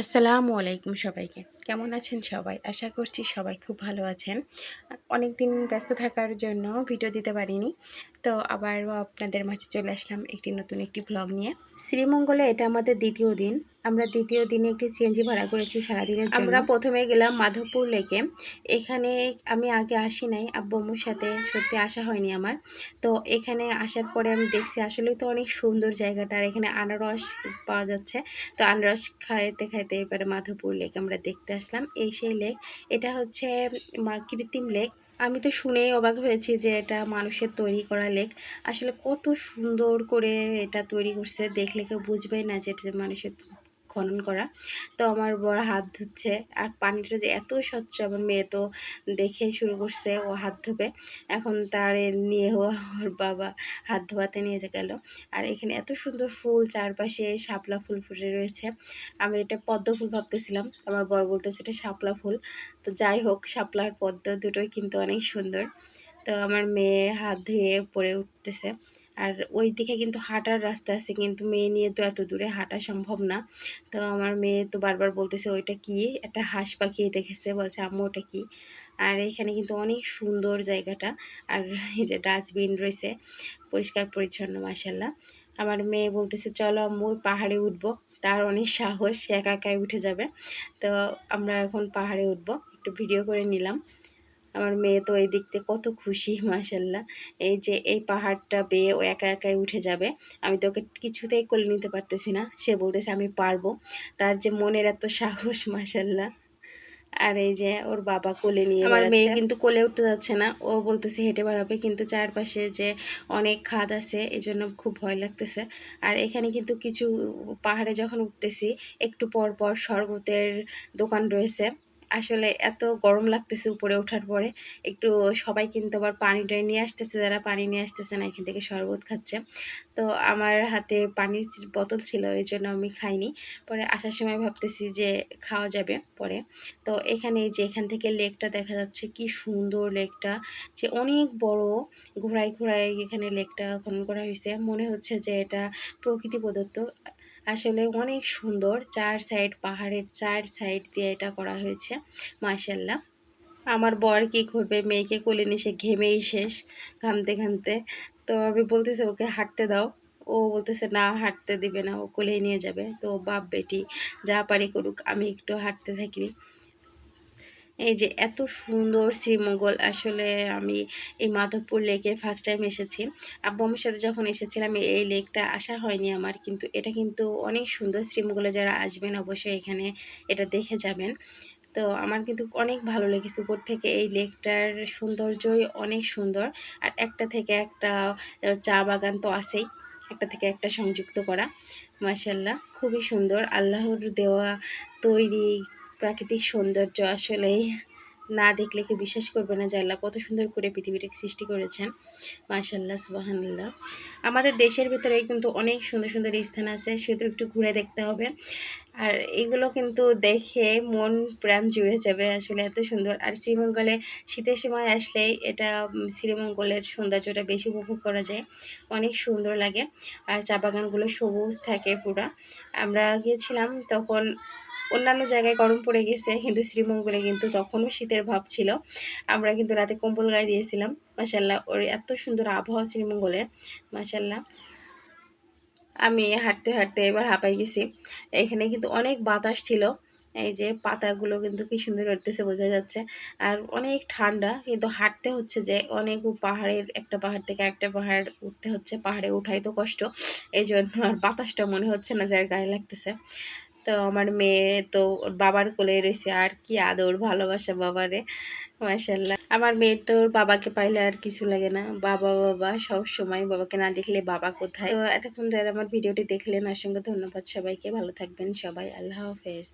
আসসালামু আলাইকুম সবাইকে। কেমন আছেন সবাই? আশা করছি সবাই খুব ভালো আছেন। অনেক দিন ব্যস্ত থাকার জন্য ভিডিও দিতে পারিনি। তো আবারও আপনাদের মাঝে চলে আসলাম একটি নতুন একটি ব্লগ নিয়ে। শ্রীমঙ্গলে এটা আমাদের দ্বিতীয় দিন। আমরা দ্বিতীয় দিনে একটি সিএনজি ভাড়া করেছি সারাদিনের আমরা প্রথমে গেলাম মাধবপুর লেকে। এখানে আমি আগে আসি নাই আব্বুর সাথে সত্যি আসা হয়নি আমার। তো এখানে আসার পরে আমি দেখছি আসলে তো অনেক সুন্দর জায়গাটা, আর এখানে আনারস পাওয়া যাচ্ছে। তো আনারস খাইতে খাইতে এবারে মাধবপুর লেক আমরা দেখতে আসলাম। এই সেই লেক, এটা হচ্ছে কৃত্রিম লেক। আমি তো শুনেই অবাক হয়েছি যে এটা মানুষের তৈরি করা লেক। আসলে কত সুন্দর করে এটা তৈরি করছে, দেখলে কেউ বুঝবেই না যে এটা মানুষের খনন করা। তো আমার বড় হাত ধুচ্ছে আর পানিটা যে এত স্বচ্ছ, আমার মেয়ে তো দেখে শুরু করছে ও হাত ধোবে। এখন তার নিয়ে ওর বাবা হাত ধোয়াতে নিয়ে গেল। আর এখানে এত সুন্দর ফুল চারপাশে শাপলা ফুল ফুটে রয়েছে। আমি এটা পদ্ম ফুল ভাবতেছিলাম, আমার বড় বলতেছে এটা শাপলা ফুল। তো যাই হোক, শাপলার পদ্ম দুটোই কিন্তু অনেক সুন্দর। তো আমার মেয়ে হাত ধুয়ে পরে উঠতেছে। আর ওই দিকে কিন্তু হাঁটার রাস্তা আছে, কিন্তু মেয়ে নিয়ে তো এত দূরে হাঁটা সম্ভব না। তো আমার মেয়ে তো বারবার বলতেছে, ওইটা কি? একটা হাঁস পাখি দেখেছে। বলছে, আম্মু, ওটা কি? আর এখানে কিন্তু অনেক সুন্দর জায়গাটা। আর এই যে ডাস্টবিন রয়েছে, পরিষ্কার পরিচ্ছন্ন মাসাল্লাহ আমার মেয়ে বলতেছে, চলো আম্মু পাহাড়ে উঠবো। তার অনেক সাহস একা একাই উঠে যাবে। তো আমরা এখন পাহাড়ে উঠবো। একটু ভিডিও করে নিলাম। আমার মেয়ে তো এই দিকতে কত খুশি মাসাল্লাহ এই যে এই পাহাড়টা বেয়ে ও একা একাই উঠে যাবে আমি তোকে কিছুতেই কোলে নিতে পারতেছি না। সে বলতেছে আমি পারব। তার যে মনের এত সাহস মাসাল্লাহ আর এই যে ওর বাবা কোলে নিয়ে আমার মেয়ে কিন্তু কোলে উঠতে যাচ্ছে না। ও বলতেছে হেঁটে বেড়াবে। কিন্তু চারপাশে যে অনেক খাদ আছে এই জন্য খুব ভয় লাগতেছে। আর এখানে কিন্তু কিছু পাহাড়ে যখন উঠতেছি একটু পর পর শরবতের দোকান রয়েছে। আসলে এত গরম লাগতেছে উপরে ওঠার পরে। একটু সবাই কিন্তু আবার পানিটাই নিয়ে আসতেছে, যারা পানি নিয়ে আসতেছে না, এখান থেকে শরবত খাচ্ছে। তো আমার হাতে পানির বোতল ছিল, এই জন্য আমি খাইনি। পরে আসার সময় ভাবতেছি যে খাওয়া যাবে পরে। তো এখানে যে এখান থেকে লেকটা দেখা যাচ্ছে, কি সুন্দর লেকটা। যে অনেক বড়, ঘোড়ায় ঘোড়ায় এখানে লেকটা খনন করা হয়েছে মনে হচ্ছে যে এটা প্রকৃতি প্রদত্ত। আসলে অনেক সুন্দর। চার সাইড, পাহাড়ের চার সাইড দিয়ে এটা করা হয়েছে মার্শাল্লাহ আমার বর কি করবে? মেয়েকে কোলে নিয়ে সে ঘেমেই শেষ ঘামতে ঘামতে। তো আমি বলতেছি, ওকে হাঁটতে দাও। ও বলতেছে, না, হাঁটতে দিবে না। ও কোলে নিয়ে যাবে। তো বাপ, বেটি, যা পারি করুক, আমি একটু হাঁটতে থাকি। এই যে এত সুন্দর শ্রীমঙ্গল আসলে আমি এই মাধবপুর লেকে ফার্স্ট টাইম এসেছি। আব্বু আমার সাথে যখন এসেছিলাম, এই লেকটা আসা হয়নি আমার, কিন্তু এটা কিন্তু অনেক সুন্দর শ্রীমঙ্গলে যারা আসবেন অবশ্যই এখানে এটা দেখে যাবেন। তো আমার কিন্তু অনেক ভালো লেগেছে উপর থেকে এই লেকটার সৌন্দর্যই অনেক সুন্দর। আর একটা থেকে একটা চা বাগান তো আছেই, একটা থেকে একটা সংযুক্ত করা মাসাল্লাহ খুবই সুন্দর। আল্লাহর দেওয়া তৈরি প্রাকৃতিক সৌন্দর্য আসলেই না দেখলে কেউ বিশ্বাস করবে না যে আল্লাহ কত সুন্দর করে পৃথিবীটাকে সৃষ্টি করেছেন। মাশাল্লাহ সুবাহান্লাহ আমাদের দেশের ভিতরে কিন্তু অনেক সুন্দর সুন্দর স্থান আছে শুধু একটু ঘুরে দেখতে হবে। আর এগুলো কিন্তু দেখে মন প্রাণ জুড়ে যাবে আসলে এত সুন্দর। আর শ্রীমঙ্গলে শীতের সময় আসলে এটা শ্রীমঙ্গলের সৌন্দর্যটা বেশি উপভোগ করা যায়। অনেক সুন্দর লাগে। আর চা বাগানগুলো সবুজ থাকে পুরা। আমরা গিয়েছিলাম তখন অন্যান্য জায়গায় গরম পড়ে গেছে, কিন্তু শ্রীমঙ্গলে কিন্তু তখনও শীতের ভাব ছিল। আমরা কিন্তু রাতে কম্বল গায়ে দিয়েছিলাম। মাসাল্লাহ ওর এত সুন্দর আবহাওয়া শ্রীমঙ্গলে মাসাল্লাহ আমি হাঁটতে হাঁটতে এবার হাঁপাই গেছি। এখানে কিন্তু অনেক বাতাস ছিল। এই যে পাতাগুলো কিন্তু কি সুন্দর উঠতেছে, বোঝা যাচ্ছে। আর অনেক ঠান্ডা, কিন্তু হাঁটতে হচ্ছে যে অনেক পাহাড়ের একটা পাহাড় থেকে একটা পাহাড় উঠতে হচ্ছে। পাহাড়ে উঠাই তো কষ্ট, এই জন্য আর বাতাসটা মনে হচ্ছে না যার গায়ে লাগতেছে। তো আমার মেয়ে তো ওর বাবার কোলে রয়েছে, আর কি আদর ভালোবাসা বাবারে মাসাল্লাহ আমার মেয়ের তো ওর বাবাকে পাইলে আর কিছু লাগে না, বাবা বাবা, সব সময় বাবাকে না দেখলে বাবা কোথায়? তো এতক্ষণ যারা আমার ভিডিওটি দেখলেন, অসংখ্য ধন্যবাদ সবাইকে, ভালো থাকবেন সবাই, আল্লাহ হাফেজ।